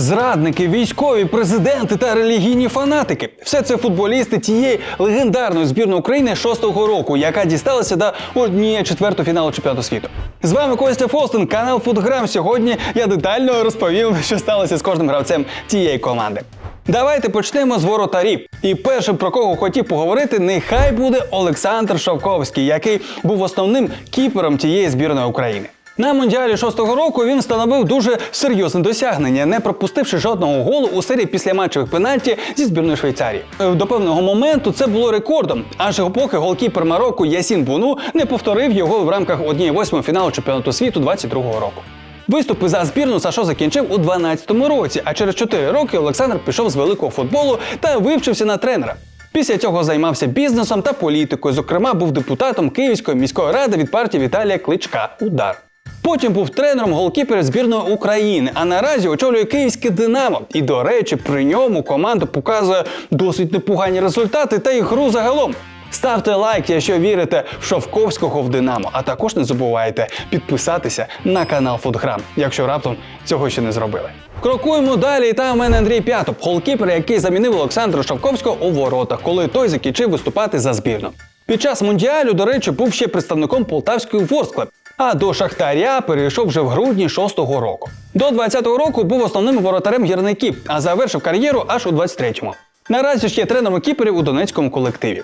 Зрадники, військові, президенти та релігійні фанатики все це футболісти тієї легендарної збірної України шостого року, яка дісталася до однієї четвертого фіналу чемпіонату світу. З вами Костя Фостин, канал Футграм. Сьогодні я детально розповім, що сталося з кожним гравцем тієї команди. Давайте почнемо з воротарів. І першим про кого хотів поговорити, нехай буде Олександр Шовковський, який був основним кіпером тієї збірної України. На мундіалі шостого року він встановив дуже серйозне досягнення, не пропустивши жодного голу у серії післяматчевих пенальті зі збірної Швейцарії. Е, До певного моменту це було рекордом, аж поки голкіпер Марокко Ясін Буну не повторив його в рамках 1-8 фіналу чемпіонату світу 22-го року. Виступи за збірну Сашо закінчив у 12-му році, а через 4 роки Олександр пішов з великого футболу та вивчився на тренера. Після цього займався бізнесом та політикою. Зокрема, був депутатом Київської міської ради від партії Віталія Кличка Удар. Потім був тренером голкіперів збірної України, а наразі очолює київське Динамо. І, до речі, при ньому команда показує досить непогані результати та ігру загалом. Ставте лайк, якщо вірите в Шовковського в Динамо, а також не забувайте підписатися на канал Футграм, якщо раптом цього ще не зробили. Крокуємо далі. І там у мене Андрій П'ятов, голкіпер, який замінив Олександра Шовковського у воротах, коли той закінчив виступати за збірну. Під час мундіалю, до речі, був ще представником полтавської Ворсклеб, а до Шахтаря перейшов вже в грудні 6-го року. До 20-го року був основним воротарем гірників, а завершив кар'єру аж у 23-му. Наразі ж є тренером кіперів у донецькому колективі.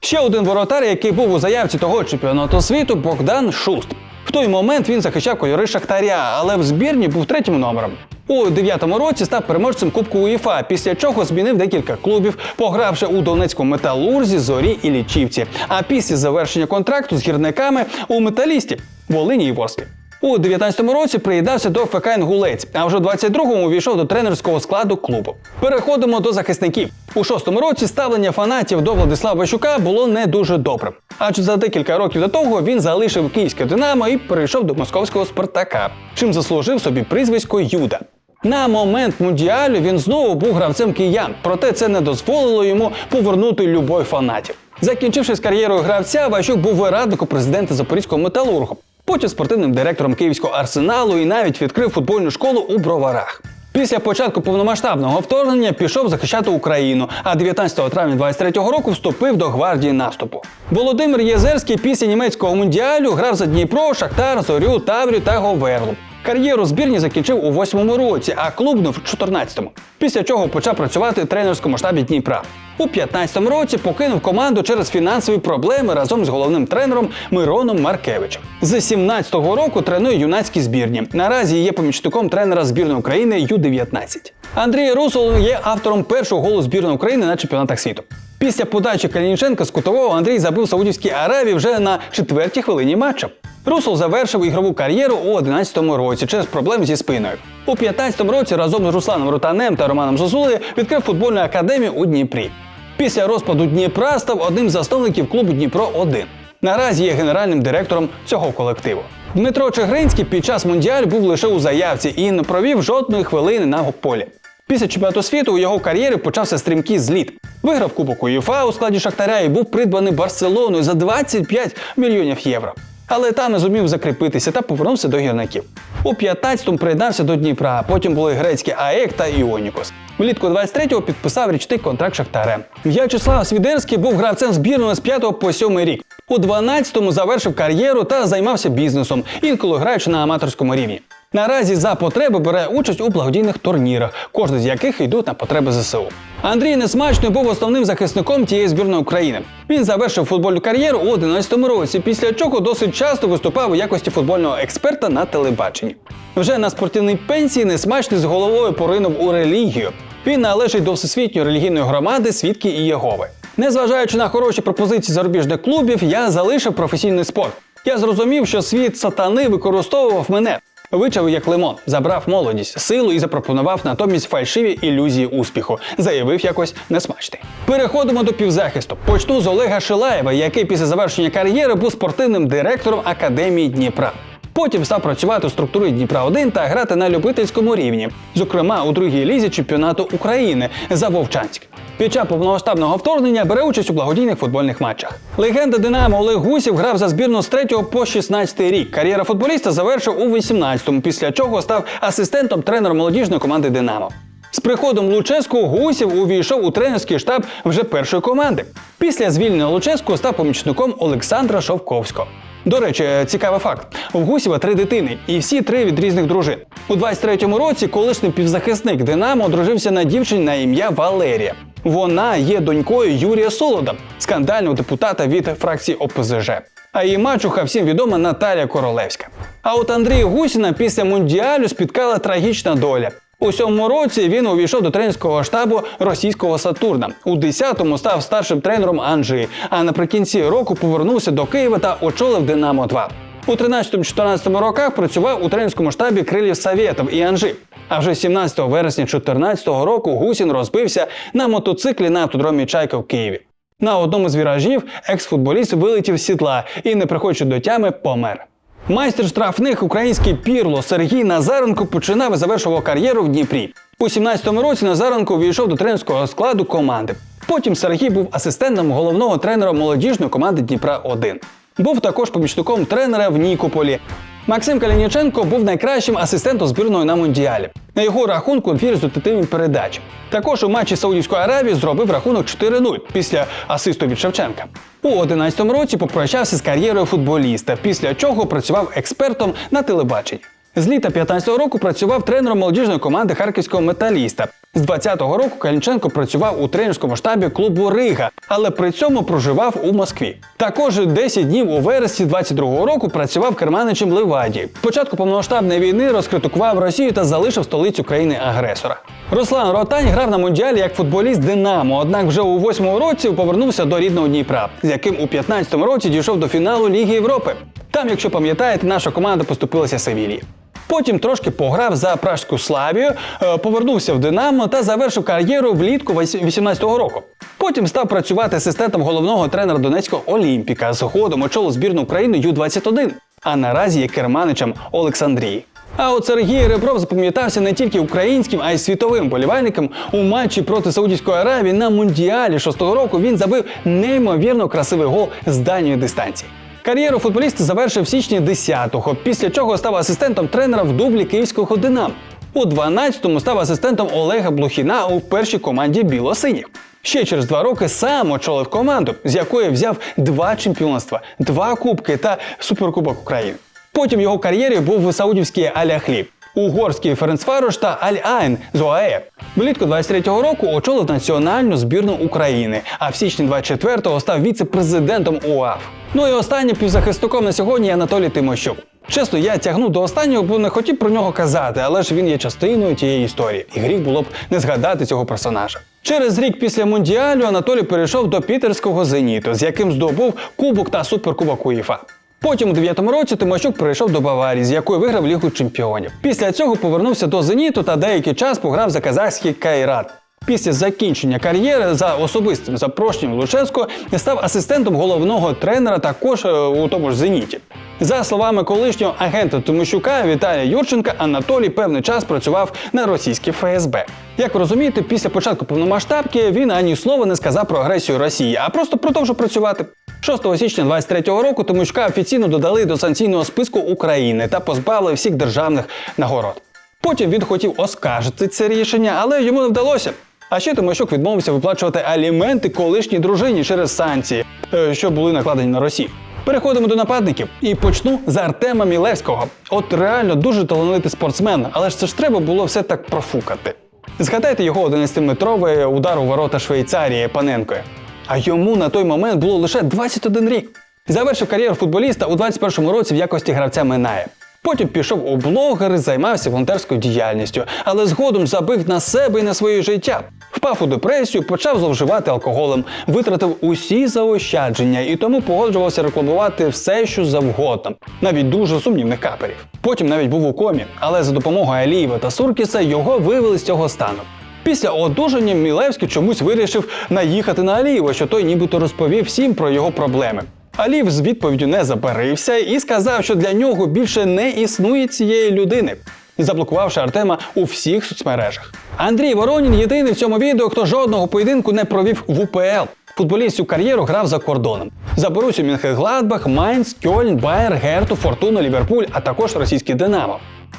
Ще один воротар, який був у заявці того чемпіонату світу, Богдан Шуст. В той момент він захищав кольори Шахтаря, але в збірні був третім номером. У дев'ятому році став переможцем Кубку УЄФА, після чого змінив декілька клубів, погравши у Донецькому металурзі, зорі і лічівці. А після завершення контракту з гірниками у металісті Волині і Ворсклі. У 19-му році приєднався до ФК «Інгулець», а вже у 22-му увійшов до тренерського складу клубу. Переходимо до захисників. У 6-му році ставлення фанатів до Владислава Ващука було не дуже добрим. Адже за декілька років до того він залишив київське Динамо і перейшов до московського Спартака, чим заслужив собі прізвисько Юда. На момент мундіалю він знову був гравцем киян, проте це не дозволило йому повернути любов фанатів. Закінчивши з кар'єрою гравця, Ващук був радником президента Запорізького металургу, потім спортивним директором Київського арсеналу і навіть відкрив футбольну школу у Броварах. Після початку повномасштабного вторгнення пішов захищати Україну, а 19 травня 23-го року вступив до гвардії наступу. Володимир Єзерський після німецького мундіалю грав за Дніпро, Шахтар, Зорю, Таврію та Говерлу. Кар'єру збірні закінчив у восьмому році, а клубну в 14-му. Після чого почав працювати в тренерському штабі Дніпра. У 15-му році покинув команду через фінансові проблеми разом з головним тренером Мироном Маркевичем. З 17-го року тренує юнацькі збірні. Наразі є помічником тренера збірної України Ю-19. Андрій Русол є автором першого голу збірної України на чемпіонатах світу. Після подачі Калініченка з кутового Андрій забив Саудівській Аравії вже на четвертій хвилині матчу. Русол завершив ігрову кар'єру у 11-му році через проблеми зі спиною. У 15-му році разом з Русланом Рутанем та Романом Зозулею відкрив футбольну академію у Дніпрі. Після розпаду Дніпра став одним з засновників клубу Дніпро 1 Наразі є генеральним директором цього колективу. Дмитро Чигринський під час мундіалю був лише у заявці і не провів жодної хвилини на полі. Після чемпіонату світу у його кар'єрі почався стрімкий зліт. Виграв Кубок УЄФА у складі Шахтаря і був придбаний Барселоною за 25 мільйонів євро. Але там не зумів закріпитися та повернувся до гірників. У 15-му приєднався до Дніпра, потім були грецькі АЕК та Іонікос. Влітку 23-го підписав річний контракт Шахтарем. В'ячеслав Свідерський був гравцем збірної з 5 по 7 рік. У 12-му завершив кар'єру та займався бізнесом, інколи граючи на аматорському рівні. Наразі за потреби бере участь у благодійних турнірах, кожен з яких йдуть на потреби ЗСУ. Андрій Несмачний був основним захисником тієї збірної України. Він завершив футбольну кар'єру у 11-му році, після чого досить часто виступав у якості футбольного експерта на телебаченні. Вже на спортивній пенсії Несмачний з головою поринув у релігію. Він належить до всесвітньої релігійної громади Свідки і Єгови. Незважаючи на хороші пропозиції зарубіжних клубів, я залишив професійний спорт. Я зрозумів, що світ сатани використовував мене. Вичав як лимон, забрав молодість, силу і запропонував натомість фальшиві ілюзії успіху, заявив якось несмачний. Переходимо до півзахисту. Почну з Олега Шилаєва, який після завершення кар'єри був спортивним директором Академії Дніпра. Потім став працювати у структурі Дніпра 1 та грати на любительському рівні, зокрема у другій лізі чемпіонату України за Вовчанськ. Під час повномасштабного вторгнення бере участь у благодійних футбольних матчах. Легенда Динамо Олег Гусів грав за збірну з 3 по 16 рік. Кар'єра футболіста завершив у 18-му, після чого став асистентом тренера молодіжної команди Динамо. З приходом Луческу Гусів увійшов у тренерський штаб вже першої команди. Після звільнення Луческу став помічником Олександра Шовковського. До речі, цікавий факт: у Гусєва три дитини, і всі три від різних дружин. У 23-му році колишній півзахисник Динамо одружився на дівчині на ім'я Валерія. Вона є донькою Юрія Солода, скандального депутата від фракції ОПЗЖ. А її мачуха всім відома Наталія Королевська. А от Андрія Гусіна після мундіалю спіткала трагічна доля. У сьомому році він увійшов до тренерського штабу російського Сатурна. У 10-му став старшим тренером Анжи. А наприкінці року повернувся до Києва та очолив Динамо 2 У 13-14 роках працював у тренерському штабі крилів Савєтов і Анжи. А вже 17 вересня 2014 року Гусін розбився на мотоциклі на автодромі Чайка в Києві. На одному з віражів екс-футболіст вилетів з сідла і, не приходячи до тями, помер. Майстер штрафних український пірло Сергій Назаренко починав і завершував кар'єру в Дніпрі. У 17-му році Назаренко увійшов до тренерського складу команди. Потім Сергій був асистентом головного тренера молодіжної команди Дніпра 1 Був також помічником тренера в Нікополі. Максим Калініченко був найкращим асистентом збірної на Мундіалі. На його рахунку дві результативні передачі. Також у матчі Саудівської Аравії зробив рахунок 4-0 після асисту від Шевченка. У 11-му році попрощався з кар'єрою футболіста, після чого працював експертом на телебаченні. З літа 15-го року працював тренером молодіжної команди харківського металіста. З 20-го року Калінченко працював у тренерському штабі клубу Рига, але при цьому проживав у Москві. Також 10 днів у вересні 22-го року працював керманичем Ливаді. Початку повномасштабної війни розкритикував Росію та залишив столицю країни агресора. Руслан Ротань грав на мундіалі як футболіст Динамо, однак вже у 8-му році повернувся до рідного Дніпра, з яким у 15-му році дійшов до фіналу Ліги Європи. Там, якщо пам'ятаєте, наша команда поступилася Севілії. Потім трошки пограв за пражську славію, е, повернувся в Динамо та завершив кар'єру влітку 18-го року. Потім став працювати асистентом головного тренера Донецького Олімпіка. Згодом очолив збірну України Ю-21, а наразі є керманичем Олександрії. А от Сергій Ребров запам'ятався не тільки українським, а й світовим болівальникам. У матчі проти Саудівської Аравії на Мундіалі 6-го року він забив неймовірно красивий гол з дальньої дистанції. Кар'єру футболіст завершив в січні 10-го, після чого став асистентом тренера в дублі київського Динамо. У 12-му став асистентом Олега Блухіна у першій команді білосиніх. Ще через два роки сам очолив команду, з якої взяв два чемпіонства, два кубки та суперкубок України. Потім його кар'єрі був в саудівській Аляхлі, угорський Ференцварош та Аль-Айн з ОАЕ. Влітку 23-го року очолив національну збірну України, а в січні 24-го став віце-президентом УАФ. Ну і останнім півзахисником на сьогодні Анатолій Тимощук. Чесно, я тягну до останнього, бо не хотів про нього казати, але ж він є частиною тієї історії, і гріх було б не згадати цього персонажа. Через рік після мундіалю Анатолій перейшов до пітерського зеніту, з яким здобув кубок та суперкубок УЄФА. Потім у 9-му році Тимощук перейшов до Баварії, з якої виграв Лігу чемпіонів. Після цього повернувся до Зеніту та деякий час пограв за казахський Кайрат. Після закінчення кар'єри за особистим запрошенням Лученського став асистентом головного тренера також е, у тому ж Зеніті. За словами колишнього агента Тимощука Віталія Юрченка, Анатолій певний час працював на російській ФСБ. Як ви розумієте, після початку повномасштабки він ані слова не сказав про агресію Росії, а просто продовжив працювати. 6 січня 23-го року Тимощука офіційно додали до санкційного списку України та позбавили всіх державних нагород. Потім він хотів оскаржити це рішення, але йому не вдалося. А ще Тимощук відмовився виплачувати аліменти колишній дружині через санкції, е, що були накладені на Росію. Переходимо до нападників і почну з Артема Мілевського. От реально дуже талановитий спортсмен, але ж це ж треба було все так профукати. Згадайте його 11-метровий удар у ворота Швейцарії Паненкою. А йому на той момент було лише 21 рік. Завершив кар'єру футболіста у 21-му році в якості гравця Минає. Потім пішов у блогери, займався волонтерською діяльністю, але згодом забив на себе і на своє життя. Впав у депресію, почав зловживати алкоголем, витратив усі заощадження і тому погоджувався рекламувати все, що завгодно, навіть дуже сумнівних каперів. Потім навіть був у комі, але за допомогою Алієва та Суркіса його вивели з цього стану. Після одужання Мілевський чомусь вирішив наїхати на Алієва, що той нібито розповів всім про його проблеми. Алів з відповіддю не забарився і сказав, що для нього більше не існує цієї людини, заблокувавши Артема у всіх соцмережах. Андрій Воронін єдиний в цьому відео, хто жодного поєдинку не провів в УПЛ. Футболіст кар'єру грав за кордоном. За Борусю Мюнхен-Гладбах, Майнц, Кьольн, Байер, Герту, Фортуну, Ліверпуль, а також російський Динамо.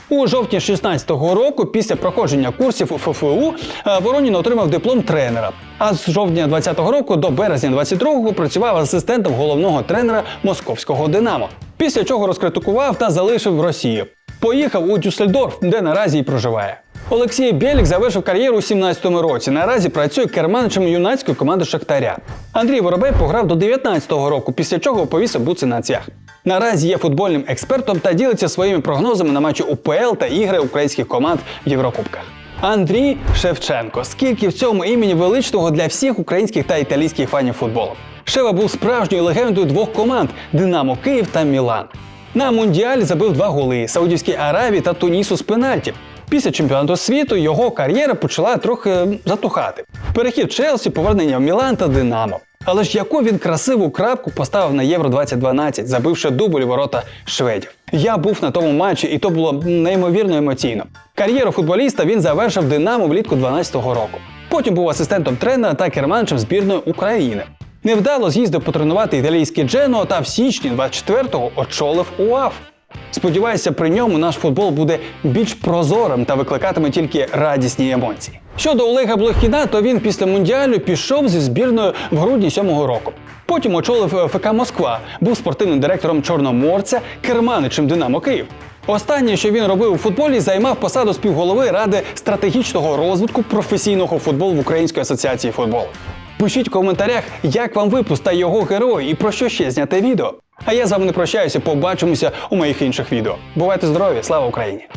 У жовтні 16-го року, після проходження курсів у ФФУ, е, Воронін отримав диплом тренера. А з жовтня 20-го року до березня 22-го працював асистентом головного тренера московського Динамо. Після чого розкритикував та залишив Росію. Поїхав у Дюссельдорф, де наразі й проживає. Олексій Бєлік завершив кар'єру у 17-му році. Наразі працює керманичем юнацької команди Шахтаря. Андрій Воробей пограв до 19-го року, після чого повісив буци на. Наразі є футбольним експертом та ділиться своїми прогнозами на матчі УПЛ та ігри українських команд в Єврокубках. Андрій Шевченко. Скільки в цьому імені величного для всіх українських та італійських фанів футболу. Шева був справжньою легендою двох команд Динамо Київ та Мілан. На мундіалі забив два голи Саудівській Аравії та Тунісу з пенальті. Після чемпіонату світу його кар'єра почала трохи затухати. Перехід Челсі, повернення в Мілан та Динамо. Але ж яку він красиву крапку поставив на Євро 2012, забивши дубль ворота шведів. Я був на тому матчі, і то було неймовірно емоційно. Кар'єру футболіста він завершив Динамо влітку 12-го року. Потім був асистентом тренера та керманичем збірної України. Невдало з'їздив потренувати італійське Джено та в січні 24-го очолив УАФ. Сподіваюся, при ньому наш футбол буде більш прозорим та викликатиме тільки радісні емоції. Щодо Олега Блохіна, то він після мундіалю пішов зі збірною в грудні 7-го року. Потім очолив е, ФК Москва, був спортивним директором Чорноморця, керманичем Динамо Київ. Останнє, що він робив у футболі, займав посаду співголови ради стратегічного розвитку професійного футболу в Української асоціації футболу. Пишіть в коментарях, як вам випуск та його герої і про що ще зняте відео. А я з вами не прощаюся, побачимося у моїх інших відео. Бувайте здорові, слава Україні!